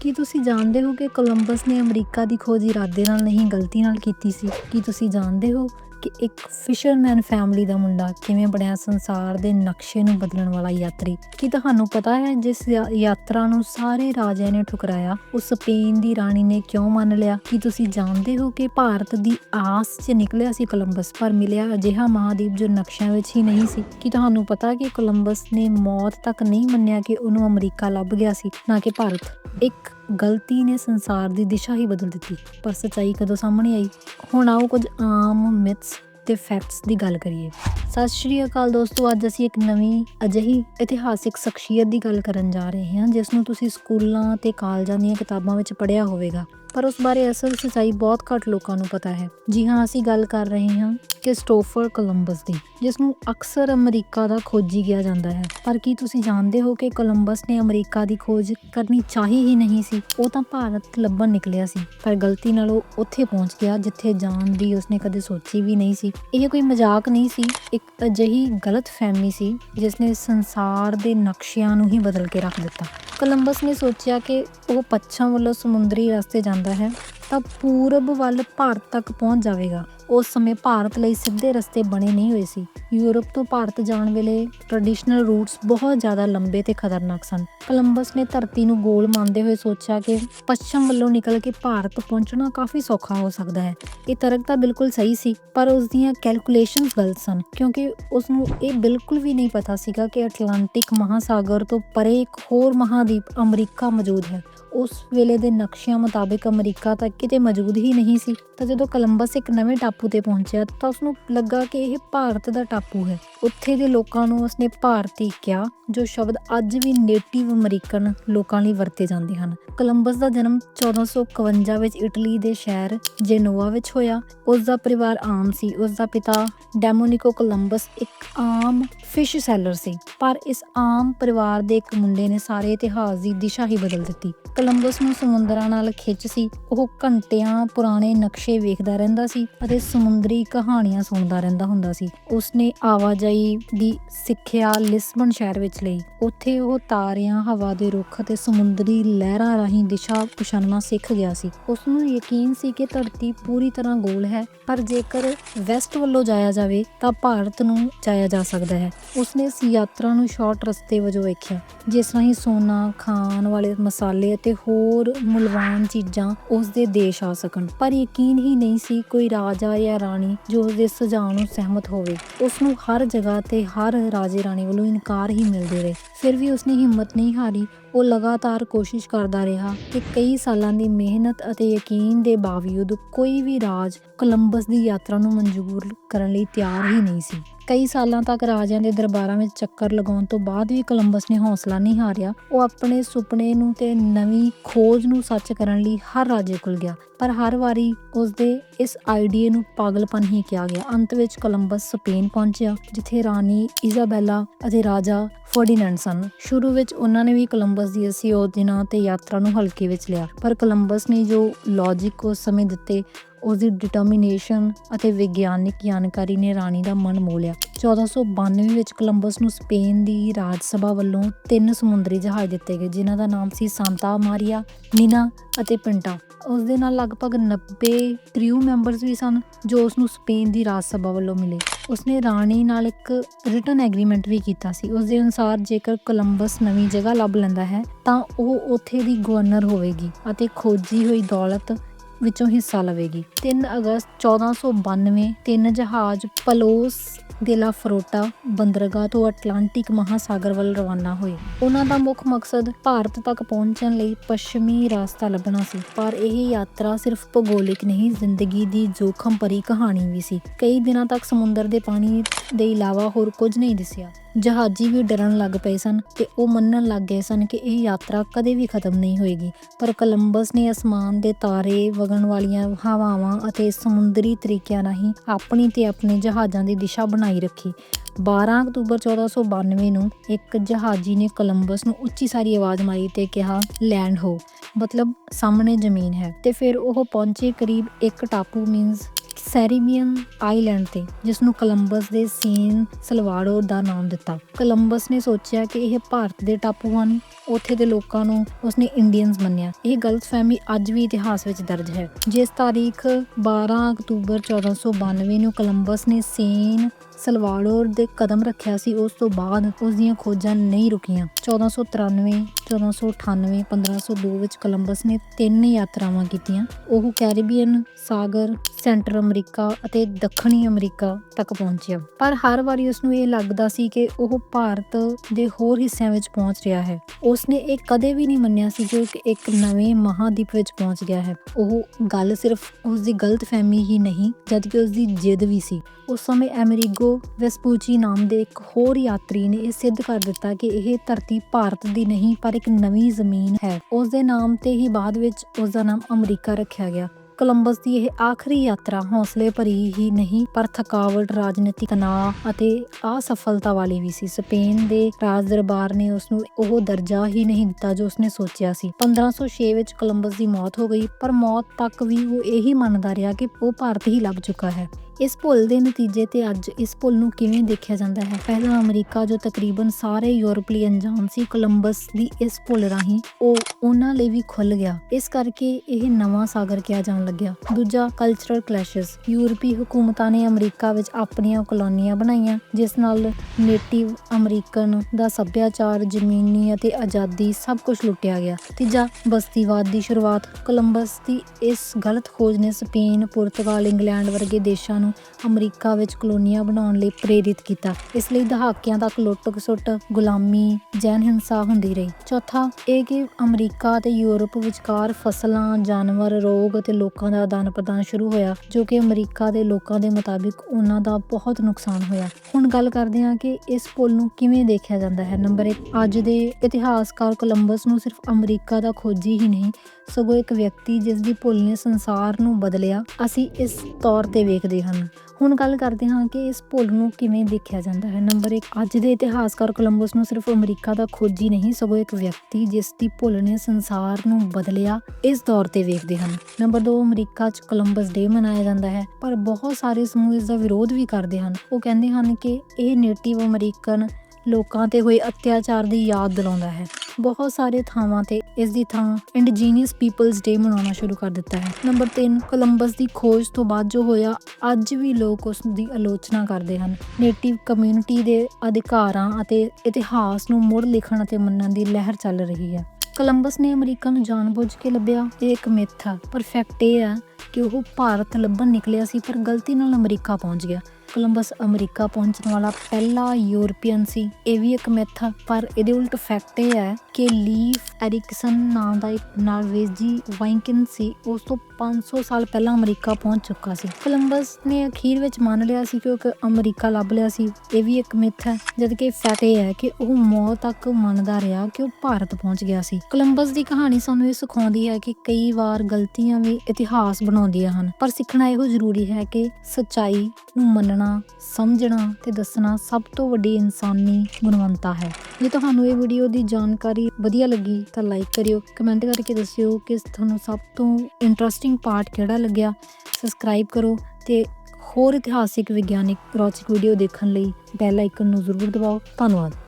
ਕੀ ਤੁਸੀਂ ਜਾਣਦੇ ਹੋ ਕਿ ਕੋਲੰਬਸ ਨੇ ਅਮਰੀਕਾ ਦੀ ਖੋਜ ਇਰਾਦੇ ਨਾਲ ਨਹੀਂ, ਗਲਤੀ ਨਾਲ ਕੀਤੀ ਸੀ? ਕੀ ਤੁਸੀਂ ਜਾਣਦੇ ਹੋ? ਕਿ ਇੱਕ ਫਿਸ਼ਰਮੈਨ ਫੈਮਿਲੀ ਦਾ ਮੁੰਡਾ ਕਿਵੇਂ ਬਣਿਆ ਸੰਸਾਰ ਦੇ ਨਕਸ਼ੇ ਨੂੰ ਬਦਲਣ ਵਾਲਾ ਯਾਤਰੀ। ਕੀ ਤੁਹਾਨੂੰ ਪਤਾ ਹੈ ਜਿਸ ਯਾਤਰਾ ਨੂੰ ਸਾਰੇ ਰਾਜਿਆਂ ਨੇ ਠੁਕਰਾਇਆ, ਉਸ ਸਪੇਨ ਦੀ ਰਾਣੀ ਨੇ ਕਿਉਂ ਮੰਨ ਲਿਆ? ਕੀ ਤੁਸੀਂ ਜਾਣਦੇ ਹੋ ਕਿ ਭਾਰਤ ਦੀ ਆਸ 'ਚ ਨਿਕਲਿਆ ਸੀ ਕੋਲੰਬਸ, ਪਰ ਮਿਲਿਆ ਅਜਿਹਾ ਮਹਾਦੀਪ ਜੋ ਨਕਸ਼ਿਆਂ ਵਿੱਚ ਹੀ ਨਹੀਂ ਸੀ? ਕੀ ਤੁਹਾਨੂੰ ਪਤਾ ਕਿ ਕੋਲੰਬਸ ਨੇ ਮੌਤ ਤੱਕ ਨਹੀਂ ਮੰਨਿਆ ਕਿ ਉਹਨੂੰ ਅਮਰੀਕਾ ਲੱਭ ਗਿਆ ਸੀ, ਨਾ ਕਿ ਭਾਰਤ? ਇੱਕ ਗਲਤੀ ਨੇ ਸੰਸਾਰ ਦੀ ਦਿਸ਼ਾ ਹੀ ਬਦਲ ਦਿੱਤੀ, ਪਰ ਸੱਚਾਈ ਕਦੋਂ ਸਾਹਮਣੇ ਆਈ? ਹੁਣ ਆਓ ਕੁਝ ਆਮ ਮਿਥਸ ਤੇ ਫੈਕਟਸ ਦੀ ਗੱਲ ਕਰੀਏ। ਸਤਿ ਸ਼੍ਰੀ ਅਕਾਲ ਦੋਸਤੋ, ਅੱਜ ਅਸੀਂ ਇੱਕ ਨਵੀਂ, ਅਜਿਹੀ ਇਤਿਹਾਸਿਕ ਸ਼ਖਸੀਅਤ ਦੀ ਗੱਲ ਕਰਨ ਜਾ ਰਹੇ ਹਾਂ ਜਿਸ ਨੂੰ ਤੁਸੀਂ ਸਕੂਲਾਂ ਤੇ ਕਾਲਜਾਂ ਦੀਆਂ ਕਿਤਾਬਾਂ ਵਿੱਚ ਪੜ੍ਹਿਆ ਹੋਵੇਗਾ। ਪਰ ਉਸ ਬਾਰੇ ਅਸਲ ਸੱਚਾਈ ਬਹੁਤ ਘੱਟ ਲੋਕਾਂ ਨੂੰ ਪਤਾ ਹੈ। ਜੀ ਹਾਂ, ਅਸੀਂ ਗੱਲ ਕਰ ਰਹੇ ਹਾਂ ਕ੍ਰਿਸਟੋਫਰ ਕੋਲੰਬਸ ਦੀ, ਜਿਸ ਨੂੰ ਅਕਸਰ ਅਮਰੀਕਾ ਦਾ ਖੋਜੀ ਕਿਹਾ ਜਾਂਦਾ ਹੈ। ਪਰ ਕੀ ਤੁਸੀਂ ਜਾਣਦੇ ਹੋ ਕਿ ਕੋਲੰਬਸ ਨੇ ਅਮਰੀਕਾ ਦੀ ਖੋਜ ਕਰਨੀ ਚਾਹੀ ਹੀ ਨਹੀਂ ਸੀ? ਉਹ ਤਾਂ ਭਾਰਤ ਲੱਭਣ ਨਿਕਲਿਆ ਸੀ, ਪਰ ਗਲਤੀ ਨਾਲ ਉਹ ਉੱਥੇ ਪਹੁੰਚ ਗਿਆ, ਜਿੱਥੇ ਜਾਣ ਦੀ ਉਸਨੇ ਕਦੇ ਸੋਚੀ ਵੀ ਨਹੀਂ ਸੀ। ਇਹ ਕੋਈ ਮਜ਼ਾਕ ਨਹੀਂ ਸੀ, ਇੱਕ ਅਜਿਹੀ ਗਲਤ ਫਹਿਮੀ ਸੀ ਜਿਸ ਨੇ ਸੰਸਾਰ ਦੇ ਨਕਸ਼ਿਆਂ ਨੂੰ ਹੀ ਬਦਲ ਕੇ ਰੱਖ ਦਿੱਤਾ। ਕੋਲੰਬਸ ਨੇ ਸੋਚਿਆ ਕਿ ਉਹ ਪੱਛਮ ਵੱਲੋਂ ਸਮੁੰਦਰੀ ਰਸਤੇ ਜਾਂਦਾ ਹੈ ਤਾਂ ਪੂਰਬ ਵੱਲ ਭਾਰਤ ਤੱਕ ਪਹੁੰਚ ਜਾਵੇਗਾ। ਉਸ ਸਮੇਂ ਭਾਰਤ ਲਈ ਸਿੱਧੇ ਰਸਤੇ ਬਣੇ ਨਹੀਂ ਹੋਏ ਸੀ। ਯੂਰਪ ਤੋਂ ਭਾਰਤ ਜਾਣ ਵੇਲੇ ਟ੍ਰੈਡੀਸ਼ਨਲ ਰੂਟਸ ਬਹੁਤ ਜ਼ਿਆਦਾ ਲੰਬੇ ਤੇ ਖਤਰਨਾਕ ਸਨ। ਕੋਲੰਬਸ ਨੇ ਧਰਤੀ ਨੂੰ ਗੋਲ ਮੰਨਦੇ ਹੋਏ ਸੋਚਿਆ ਕਿ ਪੱਛਮ ਵੱਲੋਂ ਨਿਕਲ ਕੇ ਭਾਰਤ ਪਹੁੰਚਣਾ ਕਾਫੀ ਸੌਖਾ ਹੋ ਸਕਦਾ ਹੈ। ਇਹ ਤਰਕ ਤਾਂ ਬਿਲਕੁਲ ਸਹੀ ਸੀ, ਪਰ ਉਸ ਦੀਆਂ ਕੈਲਕੂਲੇਸ਼ਨਸ ਗਲਤ ਸਨ, ਕਿਉਂਕਿ ਉਸ ਨੂੰ ਇਹ ਬਿਲਕੁਲ ਵੀ ਨਹੀਂ ਪਤਾ ਸੀਗਾ ਕਿ ਅਟਲਾਂਟਿਕ ਮਹਾਸਾਗਰ ਤੋਂ ਪਰੇ ਇੱਕ ਹੋਰ ਮਹਾਦੀਪ ਅਮਰੀਕਾ ਮੌਜੂਦ ਹੈ। ਉਸ ਵੇਲੇ ਦੇ ਨਕਸ਼ਿਆਂ ਮੁਤਾਬਿਕ ਅਮਰੀਕਾ ਤਾਂ ਕਿਤੇ ਮੌਜੂਦ ਹੀ ਨਹੀਂ ਸੀ, ਤਾਂ ਜਦੋਂ ਕੋਲੰਬਸ ਇੱਕ ਨਵੇਂ ਟਾਪ ਤੇ ਪਹੁੰਚਿਆ ਤਾਂ ਉਸਨੂੰ ਲੱਗਾ ਕਿ ਇਹ ਭਾਰਤ ਦਾ ਟਾਪੂ ਹੈ। ਉੱਥੇ ਦੇ ਲੋਕਾਂ ਨੂੰ ਉਸਨੇ ਭਾਰਤੀ ਕਿਹਾ, ਜੋ ਸ਼ਬਦ ਅੱਜ ਵੀ ਨੇਟਿਵ ਅਮਰੀਕਨ ਲੋਕਾਂ ਲਈ ਵਰਤੇ ਜਾਂਦੇ ਹਨ। ਕੋਲੰਬਸ ਦਾ ਜਨਮ 1451 ਵਿੱਚ ਇਟਲੀ ਦੇ ਸ਼ਹਿਰ ਜੈਨੋਆ ਵਿੱਚ ਹੋਇਆ। ਉਸ ਦਾ ਪਰਿਵਾਰ ਆਮ ਸੀ। ਉਸ ਦਾ ਪਿਤਾ ਡੈਮੋਨਿਕੋ ਕੋਲੰਬਸ ਇੱਕ ਆਮ ਫਿਸ਼ ਸੈਲਰ ਸੀ। ਪਰ ਇਸ ਆਮ ਪਰਿਵਾਰ ਦੇ ਇੱਕ ਮੁੰਡੇ ਨੇ ਸਾਰੇ ਇਤਿਹਾਸ ਦੀ ਦਿਸ਼ਾ ਹੀ ਬਦਲ ਦਿੱਤੀ। ਕੋਲੰਬਸ ਨੂੰ ਸਮੁੰਦਰਾਂ ਨਾਲ ਖਿੱਚ ਸੀ। ਉਹ ਘੰਟਿਆਂ ਪੁਰਾਣੇ ਨਕਸ਼ੇ ਵੇਖਦਾ ਰਹਿੰਦਾ ਸੀ ਅਤੇ ਸਮੁੰਦਰੀ ਕਹਾਣੀਆਂ ਸੁਣਦਾ ਰਹਿੰਦਾ ਹੁੰਦਾ ਸੀ। ਉਸਨੇ ਆਵਾਜਾਈ ਦੀ ਸਿੱਖਿਆ ਲਿਸਬਨ ਸ਼ਹਿਰ ਵਿੱਚ ਲਈ। ਉੱਥੇ ਉਹ ਤਾਰਿਆਂ, ਹਵਾ ਦੇ ਰੁੱਖ ਅਤੇ ਸਮੁੰਦਰੀ ਲਹਿਰਾਂ ਰਾਹੀਂ ਦਿਸ਼ਾ ਪਛਾਣਨਾ ਸਿੱਖ ਗਿਆ ਸੀ। ਉਸ ਨੂੰ ਯਕੀਨ ਸੀ ਕਿ ਧਰਤੀ ਪੂਰੀ ਤਰ੍ਹਾਂ ਗੋਲ ਹੈ, ਪਰ ਜੇਕਰ ਵੈਸਟ ਵੱਲੋਂ ਜਾਇਆ ਜਾਵੇ, ਤਾਂ ਭਾਰਤ ਨੂੰ ਜਾਇਆ ਜਾ ਸਕਦਾ ਹੈ। ਉਸਨੇ ਇਸ ਯਾਤਰਾ ਨੂੰ ਸ਼ਾਰਟ ਰਸਤੇ ਵਜੋਂ ਵੇਖਿਆ, ਜਿਸ ਰਾਹੀਂ ਸੋਨਾ, ਖਾਣ ਵਾਲੇ ਮਸਾਲੇ ਅਤੇ ਹੋਰ ਮੁਲਵਾਨ ਚੀਜ਼ਾਂ ਉਸ ਦੇ ਦੇਸ਼ ਆ ਸਕਣ। ਪਰ ਯਕੀਨ ਹੀ ਨਹੀਂ ਸੀ ਕੋਈ ਰਾਜਾ ਜਾਂ ਰਾਣੀ ਜੋ ਉਸ ਦੇ ਸੁਝਾਅ ਨੂੰ ਸਹਿਮਤ ਹੋਵੇ। ਉਸ ਨੂੰ ਹਰ ਜਗ੍ਹਾ ਤੇ ਹਰ ਰਾਜੇ ਰਾਣੀ ਵੱਲੋਂ ਇਨਕਾਰ ਹੀ ਮਿਲਦੇ ਰਹੇ। ਫਿਰ ਵੀ ਉਸਨੇ ਹਿੰਮਤ ਨਹੀਂ ਹਾਰੀ ਉਹ ਲਗਾਤਾਰ ਕੋਸ਼ਿਸ਼ ਕਰਦਾ ਰਿਹਾ ਕਿ ਕਈ ਸਾਲਾਂ ਦੀ ਮਿਹਨਤ ਅਤੇ ਯਕੀਨ ਦੇ ਬਾਵਜੂਦ ਕੋਈ ਵੀ ਰਾਜ ਕੋਲੰਬਸ ਦੀ ਯਾਤਰਾ ਨੂੰ ਮਨਜ਼ੂਰ ਕਰਨ ਲਈ ਤਿਆਰ ਹੀ ਨਹੀਂ ਸੀ। ਕਈ ਸਾਲਾਂ ਤੱਕ ਰਾਜਿਆਂ ਦੇ ਦਰਬਾਰਾਂ ਵਿੱਚ ਚੱਕਰ ਲਗਾਉਣ ਤੋਂ ਬਾਅਦ ਵੀ ਕੋਲੰਬਸ ਨੇ ਹੌਸਲਾ ਨਹੀਂ ਹਾਰਿਆ। ਉਹ ਆਪਣੇ ਸੁਪਨੇ ਨੂੰ ਤੇ ਨਵੀਂ ਖੋਜ ਨੂੰ ਸੱਚ ਕਰਨ ਲਈ ਹਰ ਰਾਜੇ ਕੋਲ ਗਿਆ, ਪਰ ਹਰ ਵਾਰੀ ਉਸ ਦੇ ਇਸ ਆਈਡੀਏ ਨੂੰ ਪਾਗਲਪਨ ਹੀ ਕਿਹਾ ਗਿਆ। ਅੰਤ ਵਿੱਚ ਕੋਲੰਬਸ ਸਪੇਨ ਪਹੁੰਚਿਆ, ਜਿੱਥੇ ਰਾਣੀ ਇਜ਼ਾਬੈਲਾ ਅਤੇ ਰਾਜਾ ਫਰਡੀਨੈਂਡ ਸਨ ਸ਼ੁਰੂ ਵਿੱਚ ਉਹਨਾਂ ਨੇ ਵੀ ਕੋਲੰਬਸ ਦੀ ਅਸੀਂ ਯੋਜਨਾ ਤੇ ਯਾਤਰਾ ਨੂੰ ਹਲਕੇ ਵਿੱਚ ਲਿਆ। ਪਰ ਕੋਲੰਬਸ ਨੇ ਜੋ ਲੌਜੀਕ ਉਸ ਸਮੇਂ ਦਿੱਤੇ ਉਸ ਦੀ ਡਿਟਰਮੀਨੇਸ਼ਨ ਅਤੇ ਵਿਗਿਆਨਿਕ ਜਾਣਕਾਰੀ ਨੇ ਰਾਣੀ ਦਾ ਮਨ ਮੋਹ ਲਿਆ। 1492 ਵਿੱਚ ਕੋਲੰਬਸ ਨੂੰ ਸਪੇਨ ਦੀ ਰਾਜ ਸਭਾ ਵੱਲੋਂ ਤਿੰਨ ਸਮੁੰਦਰੀ ਜਹਾਜ਼ ਦਿੱਤੇ ਗਏ, ਜਿਨ੍ਹਾਂ ਦਾ ਨਾਮ ਸੀ ਸਾਂਤਾ ਮਾਰੀਆ ਨੀਨਾ ਅਤੇ ਪਿੰਟਾ ਉਸ ਦੇ ਨਾਲ ਲਗਭਗ 90 ਕ੍ਰਿਊ ਮੈਂਬਰਸ ਵੀ ਸਨ, ਜੋ ਉਸ ਨੂੰ ਸਪੇਨ ਦੀ ਰਾਜ ਸਭਾ ਵੱਲੋਂ ਮਿਲੇ। ਉਸਨੇ ਰਾਣੀ ਨਾਲ ਇੱਕ ਰਿਟਨ ਐਗਰੀਮੈਂਟ ਵੀ ਕੀਤਾ ਸੀ। ਉਸ ਦੇ ਅਨੁਸਾਰ ਜੇਕਰ ਕੋਲੰਬਸ ਨਵੀਂ ਜਗ੍ਹਾ ਲੱਭ ਲੈਂਦਾ ਹੈ, ਤਾਂ ਉਹ ਉੱਥੇ ਦੀ ਗਵਰਨਰ ਹੋਵੇਗੀ ਅਤੇ ਖੋਜੀ ਹੋਈ ਦੌਲਤ ਵਿੱਚੋਂ ਹਿੱਸਾ ਲਵੇਗੀ। 3 ਅਗਸਤ 1492 ਤਿੰਨ ਜਹਾਜ਼ ਪਲੋਸ ਦੇ ਲਾ ਫਰੋਟਾ ਬੰਦਰਗਾਹ ਤੋਂ ਅਟਲਾਂਟਿਕ ਮਹਾਸਾਗਰ ਵੱਲ ਰਵਾਨਾ ਹੋਏ। ਉਹਨਾਂ ਦਾ ਮੁੱਖ ਮਕਸਦ ਭਾਰਤ ਤੱਕ ਪਹੁੰਚਣ ਲਈ ਪੱਛਮੀ ਰਸਤਾ ਲੱਭਣਾ ਸੀ, ਪਰ ਇਹ ਯਾਤਰਾ ਸਿਰਫ ਭੂਗੋਲਿਕ ਨਹੀਂ, ਜ਼ਿੰਦਗੀ ਦੀ ਜੋਖਮ ਭਰੀ ਕਹਾਣੀ ਵੀ ਸੀ। ਕਈ ਦਿਨਾਂ ਤੱਕ ਸਮੁੰਦਰ ਦੇ ਪਾਣੀ ਦੇ ਇਲਾਵਾ ਹੋਰ ਕੁਝ ਨਹੀਂ ਦਿਸਿਆ। ਜਹਾਜ਼ੀ ਵੀ ਡਰਨ ਲੱਗ ਪਏ ਸਨ ਤੇ ਉਹ ਮੰਨਣ ਲੱਗ ਗਏ ਸਨ ਕਿ ਇਹ ਯਾਤਰਾ ਕਦੇ ਵੀ ਖਤਮ ਨਹੀਂ ਹੋਏਗੀ। ਪਰ ਕੋਲੰਬਸ ਨੇ ਅਸਮਾਨ ਦੇ ਤਾਰੇ ਵਗਣ ਵਾਲੀਆਂ ਹਵਾਵਾਂ ਅਤੇ ਸਮੁੰਦਰੀ ਤਰੀਕਿਆਂ ਰਾਹੀਂ ਆਪਣੀ ਤੇ ਆਪਣੇ ਜਹਾਜ਼ਾਂ ਦੀ ਦਿਸ਼ਾ ਬਣਾਈ ਰੱਖੀ। 12 ਅਕਤੂਬਰ 1492 ਨੂੰ ਇੱਕ ਜਹਾਜ਼ੀ ਨੇ ਕੋਲੰਬਸ ਨੂੰ ਉੱਚੀ ਸਾਰੀ ਆਵਾਜ਼ ਮਾਰੀ ਤੇ ਕਿਹਾ ਲੈਂਡ ਹੋ। ਮਤਲਬ ਸਾਹਮਣੇ ਜ਼ਮੀਨ ਹੈ। ਤੇ ਫਿਰ ਉਹ ਪਹੁੰਚੇ ਕਰੀਬ ਇੱਕ ਟਾਪੂ ਮੀਨਸ ਸੈਰੀਬੀਅਨ ਆਈਲੈਂਡ ਤੇ ਜਿਸ ਨੂੰ ਕੋਲੰਬਸ ਦੇ ਸੇਨ ਸਲਵਾਡੋਰ ਦਾ ਨਾਮ ਦਿੱਤਾ। ਕੋਲੰਬਸ ਨੇ ਸੋਚਿਆ ਕਿ ਇਹ ਭਾਰਤ ਦੇ ਟਾਪੂ ਹਨ, ਉੱਥੇ ਦੇ ਲੋਕਾਂ ਨੂੰ ਉਸਨੇ ਇੰਡੀਅਨਸ ਮੰਨਿਆ। ਇਹ ਗਲਤਫਹਿਮੀ ਅੱਜ ਵੀ ਇਤਿਹਾਸ ਵਿੱਚ ਦਰਜ ਹੈ। ਜਿਸ ਤਾਰੀਖ 12 ਅਕਤੂਬਰ 1492 ਨੂੰ ਕੋਲੰਬਸ ਨੇ ਸੇਨ ਸਲਵਾਡੋਰ ਦੇ ਕਦਮ ਰੱਖਿਆ ਸੀ, ਉਸ ਤੋਂ ਬਾਅਦ ਉਸ ਦੀਆਂ ਖੋਜਾਂ ਨਹੀਂ ਰੁਕੀਆਂ। 1493 1498 1502 ਵਿੱਚ ਕੋਲੰਬਸ ਨੇ ਤਿੰਨ ਯਾਤਰਾਵਾਂ ਕੀਤੀਆਂ। ਉਹ ਕੈਰੀਬੀਅਨ ਸਾਗਰ, ਸੈਂਟਰ ਅਮਰੀਕਾ ਅਤੇ ਦੱਖਣੀ ਅਮਰੀਕਾ ਤੱਕ ਪਹੁੰਚਿਆ। ਪਰ ਹਰ ਵਾਰੀ ਉਸ ਨੂੰ ਇਹ ਲੱਗਦਾ ਸੀ ਕਿ ਉਹ ਭਾਰਤ ਦੇ ਹੋਰ ਹਿੱਸਿਆਂ ਵਿੱਚ ਪਹੁੰਚ ਰਿਹਾ ਹੈ। ਉਸ ਨੇ ਇਹ ਕਦੇ ਵੀ ਨਹੀਂ ਮੰਨਿਆ ਸੀ ਕਿ ਇੱਕ- ਨਵੇਂ ਮਹਾਦੀਪ ਵਿੱਚ ਪਹੁੰਚ ਗਿਆ ਹੈ। ਉਹ ਗੱਲ ਸਿਰਫ ਉਸ ਦੀ ਗਲਤਫਹਿਮੀ ਹੀ ਨਹੀਂ, ਜਦਕਿ ਉਸ ਦੀ ਜਿੱਦ ਵੀ ਸੀ। ਉਸ ਸਮੇਂ ਅਮਰੀਗੋ ਵੈਸਪੂਚੀ ਨਾਮ ਦੇ ਇੱਕ ਹੋਰ ਯਾਤਰੀ ਨੇ ਇਹ ਸਿੱਧ ਕਰ ਦਿੱਤਾ ਕਿ ਇਹ ਧਰਤੀ ਭਾਰਤ ਦੀ ਨਹੀਂ, ਪਰ ਇੱਕ ਨਵੀਂ ਜ਼ਮੀਨ ਹੈ। ਉਸ ਦੇ ਨਾਮ ਤੇ ਹੀ ਬਾਅਦ ਵਿੱਚ ਉਸ ਦਾ ਨਾਮ ਅਮਰੀਕਾ ਰੱਖਿਆ ਗਿਆ। ਕੋਲੰਬਸ ਦੀ ਇਹ ਆਖਰੀ ਯਾਤਰਾ ਹੌਸਲੇ ਭਰੀ ਹੀ ਨਹੀਂ, ਪਰ ਥਕਾਵਟ, ਰਾਜਨੀਤਿਕ ਤਣਾਅ ਅਤੇ ਅਸਫਲਤਾ ਵਾਲੀ ਵੀ ਸੀ। ਸਪੇਨ ਦੇ ਰਾਜ ਦਰਬਾਰ ਨੇ ਉਸ ਨੂੰ ਉਹ ਦਰਜਾ ਹੀ ਨਹੀਂ ਦਿੱਤਾ ਜੋ ਉਸਨੇ ਸੋਚਿਆ ਸੀ। 1506 ਵਿੱਚ ਕੋਲੰਬਸ ਦੀ ਮੌਤ ਹੋ ਗਈ, ਪਰ ਮੌਤ ਤੱਕ ਵੀ ਉਹ ਇਹੀ ਮੰਨਦਾ ਰਿਹਾ ਕਿ ਉਹ ਭਾਰਤ ਹੀ ਲੱਭ ਚੁੱਕਾ ਹੈ। ਇਸ ਭੁੱਲ ਦੇ ਨਤੀਜੇ ਤੇ ਅੱਜ ਇਸ ਭੁੱਲ ਨੂੰ ਕਿਵੇਂ ਦੇਖਿਆ ਜਾਂਦਾ ਹੈ? ਪਹਿਲਾਂ ਅਮਰੀਕਾ, ਜੋ ਤਕਰੀਬਨ ਸਾਰੇ ਯੂਰਪ ਲਈ ਅਣਜਾਣ ਸੀ, ਕੋਲੰਬਸ ਦੀ ਇਸ ਭੁੱਲ ਰਾਹੀਂ ਉਹ ਉਹਨਾਂ ਲਈ ਵੀ ਖੁੱਲ ਗਿਆ। ਇਸ ਕਰਕੇ ਇਹ ਨਵਾਂ ਸਾਗਰ ਕਿਹਾ ਜਾਣ ਲੱਗਿਆ। ਦੂਜਾ ਕਲਚਰਲ ਕਲੈਸ਼ਸ ਯੂਰਪੀ ਹਕੂਮਤਾਂ ਨੇ ਅਮਰੀਕਾ ਵਿੱਚ ਆਪਣੀਆਂ ਕਲੋਨੀਆਂ ਬਣਾਈਆਂ, ਜਿਸ ਨਾਲ ਨੇਟਿਵ ਅਮਰੀਕਨ ਦਾ ਸੱਭਿਆਚਾਰ, ਜ਼ਮੀਨੀ ਅਤੇ ਆਜ਼ਾਦੀ ਸਭ ਕੁਝ ਲੁੱਟਿਆ ਗਿਆ। ਤੀਜਾ, ਬਸਤੀਵਾਦ ਦੀ ਸ਼ੁਰੂਆਤ। ਕੋਲੰਬਸ ਦੀ ਇਸ ਗਲਤ ਖੋਜ ਨੇ ਸਪੇਨ, ਪੁਰਤਗਾਲ, ਇੰਗਲੈਂਡ ਵਰਗੇ ਦੇਸ਼ਾਂ ਨੂੰ ਅਮਰੀਕਾ ਵਿੱਚ ਕਲੋਨੀਆਂ ਬਣਾਉਣ ਲਈ ਪ੍ਰੇਰਿਤ ਕੀਤਾ। ਇਸ ਲਈ ਦਹਾਕਿਆਂ ਤੱਕ ਲੁੱਟ-ਖਸੁੱਟ, ਗੁਲਾਮੀ, ਜੈਨ ਹਿੰਸਾ ਹੁੰਦੀ ਰਹੀ। ਚੌਥਾ, ਇਹ ਕਿ ਅਮਰੀਕਾ ਅਤੇ ਯੂਰਪ ਵਿਚਕਾਰ ਫਸਲਾਂ, ਜਾਨਵਰ, ਰੋਗ ਅਤੇ ਲੋਕਾਂ ਦਾ ਆਦਾਨ ਪ੍ਰਦਾਨ ਸ਼ੁਰੂ ਹੋਇਆ, ਜੋ ਕਿ ਅਮਰੀਕਾ ਦੇ ਲੋਕਾਂ ਦੇ ਮੁਤਾਬਿਕ ਉਹਨਾਂ ਦਾ ਬਹੁਤ ਨੁਕਸਾਨ ਹੋਇਆ। ਹੁਣ ਗੱਲ ਕਰਦੇ ਹਾਂ ਕਿ ਇਸ ਪੁਲ ਨੂੰ ਕਿਵੇਂ ਦੇਖਿਆ ਜਾਂਦਾ ਹੈ। ਨੰਬਰ 1 ਅੱਜ ਦੇ ਇਤਿਹਾਸਕਾਰ ਕੋਲੰਬਸ ਨੂੰ ਸਿਰਫ ਅਮਰੀਕਾ ਦਾ ਖੋਜੀ ਹੀ ਨਹੀਂ ਸਗੋਂ ਇੱਕ ਵਿਅਕਤੀ ਜਿਸ ਦੀ ਭੁੱਲ ਨੇ ਸੰਸਾਰ ਨੂੰ ਬਦਲਿਆ, ਅਸੀਂ ਇਸ ਤੌਰ ਤੇ ਵੇਖਦੇ ਹਨ ਹੁਣ ਗੱਲ ਕਰਦੇ ਹਾਂ ਕਿ ਇਸ ਭੁੱਲ ਨੂੰ ਕਿਵੇਂ ਦੇਖਿਆ ਜਾਂਦਾ ਹੈ। ਨੰਬਰ 1 ਅੱਜ ਦੇ ਇਤਿਹਾਸਕਾਰ ਕੋਲੰਬਸ ਨੂੰ ਸਿਰਫ ਅਮਰੀਕਾ ਦਾ ਖੋਜੀ ਨਹੀਂ, ਸਗੋਂ ਇੱਕ ਵਿਅਕਤੀ ਜਿਸ ਦੀ ਭੁੱਲ ਨੇ ਸੰਸਾਰ ਨੂੰ ਬਦਲਿਆ, ਇਸ ਤੌਰ ਤੇ ਵੇਖਦੇ ਹਨ ਨੰਬਰ 2 ਅਮਰੀਕਾ 'ਚ ਕੋਲੰਬਸ ਡੇ ਮਨਾਇਆ ਜਾਂਦਾ ਹੈ, ਪਰ ਬਹੁਤ ਸਾਰੇ ਸਮੂਹ ਇਸ ਦਾ ਵਿਰੋਧ ਵੀ ਕਰਦੇ ਹਨ। ਉਹ ਕਹਿੰਦੇ ਹਨ ਕਿ ਇਹ ਨੇਟਿਵ ਅਮਰੀਕਨ ਲੋਕਾਂ ਤੇ ਹੋਏ ਅਤਿਆਚਾਰ ਦੀ ਯਾਦ ਦਿਲਾਉਂਦਾ ਹੈ। ਬਹੁਤ ਸਾਰੇ ਥਾਵਾਂ ਤੇ ਇਸ ਦੀ ਥਾਂ ਇੰਡੀਜੀਨੀਅਸ ਪੀਪਲਸ ਡੇ ਮਨਾਉਣਾ ਸ਼ੁਰੂ ਕਰ ਦਿੱਤਾ ਹੈ। ਨੰਬਰ 3 ਕੋਲੰਬਸ ਦੀ ਖੋਜ ਤੋਂ ਬਾਅਦ ਜੋ ਹੋਇਆ, ਅੱਜ ਵੀ ਲੋਕ ਉਸ ਦੀ ਆਲੋਚਨਾ ਕਰਦੇ ਹਨ। ਨੇਟਿਵ ਕਮਿਊਨਿਟੀ ਦੇ ਅਧਿਕਾਰਾਂ ਅਤੇ ਇਤਿਹਾਸ ਨੂੰ ਮੁੜ ਲਿਖਣ ਅਤੇ ਮੰਨਣ ਦੀ ਲਹਿਰ ਚੱਲ ਰਹੀ ਹੈ। ਕੋਲੰਬਸ ਨੇ ਅਮਰੀਕਾ ਨੂੰ ਜਾਣਬੁੱਝ ਕੇ ਲੱਭਿਆ। ਇਹ ਇੱਕ ਮਿੱਥ ਆ ਪਰ ਫੈਕਟ ਇਹ ਆ ਕਿ ਉਹ ਭਾਰਤ ਲੱਭਣ ਨਿਕਲਿਆ ਸੀ, ਪਰ ਗਲਤੀ ਨਾਲ ਅਮਰੀਕਾ ਪਹੁੰਚ ਗਿਆ। ਕੋਲੰਬਸ ਅਮਰੀਕਾ ਪਹੁੰਚਣ ਵਾਲਾ ਪਹਿਲਾ ਯੂਰਪੀਅਨ ਸੀ। ਇਹ ਵੀ ਇੱਕ ਮਿੱਥ ਆ, ਪਰ ਇਹਦੇ ਉਲਟ ਫੈਕਟ ਇਹ ਹੈ ਕਿ ਲੀਫ ਐਰਿਕਸਨ ਨਾਮ ਦਾ ਇੱਕ ਨਾਰਵੇਜੀ ਵਾਈਕਿੰਗ ਸੀ, ਉਸ ਤੋਂ 500 ਸਾਲ ਪਹਿਲਾਂ ਅਮਰੀਕਾ ਪਹੁੰਚ ਚੁੱਕਾ ਸੀ। ਕੋਲੰਬਸ ਨੇ ਅਖੀਰ ਵਿੱਚ ਮੰਨ ਲਿਆ ਸੀ ਕਿ ਉਹ ਅਮਰੀਕਾ ਲੱਭ ਲਿਆ ਸੀ। ਇਹ ਵੀ ਇੱਕ ਮਿੱਥ ਹੈ, ਜਦਕਿ ਫੈਕਟ ਇਹ ਹੈ ਕਿ ਉਹ ਮੌਤ ਤੱਕ ਮੰਨਦਾ ਰਿਹਾ ਕਿ ਉਹ ਭਾਰਤ ਪਹੁੰਚ ਗਿਆ ਸੀ। ਕੋਲੰਬਸ ਦੀ ਕਹਾਣੀ ਸਾਨੂੰ ਇਹ ਸਿਖਾਉਂਦੀ ਹੈ ਕਿ ਕਈ ਵਾਰ ਗਲਤੀਆਂ ਵੀ ਇਤਿਹਾਸ ਬਣਾਉਂਦੀਆਂ ਹਨ, ਪਰ ਸਿੱਖਣਾ ਇਹੋ ਜ਼ਰੂਰੀ ਹੈ ਕਿ ਸੱਚਾਈ ਨੂੰ ਮੰਨਣਾ ਸਮਝਣਾ ਤੇ ਦੱਸਣਾ ਸਭ ਤੋਂ ਵੱਡੀ ਇਨਸਾਨੀ ਗੁਣਵੰਤਾ ਹੈ। ਜੇ ਤੁਹਾਨੂੰ ਇਹ ਵੀਡੀਓ ਦੀ ਜਾਣਕਾਰੀ ਵਧੀਆ ਲੱਗੀ ਤਾਂ ਲਾਈਕ ਕਰਿਓ ਕਮੈਂਟ ਕਰਕੇ ਦੱਸਿਓ ਕਿ ਤੁਹਾਨੂੰ ਸਭ ਤੋਂ ਇੰਟਰਸਟਿੰਗ ਪਾਰਟ ਕਿਹੜਾ ਲੱਗਿਆ। ਸਬਸਕ੍ਰਾਈਬ ਕਰੋ ਤੇ ਹੋਰ ਇਤਿਹਾਸਿਕ ਵਿਗਿਆਨਿਕ ਰੋਚਕ ਵੀਡੀਓ ਦੇਖਣ ਲਈ ਬੈਲ ਆਈਕਨ ਨੂੰ ਜ਼ਰੂਰ ਦਬਾਓ। ਧੰਨਵਾਦ।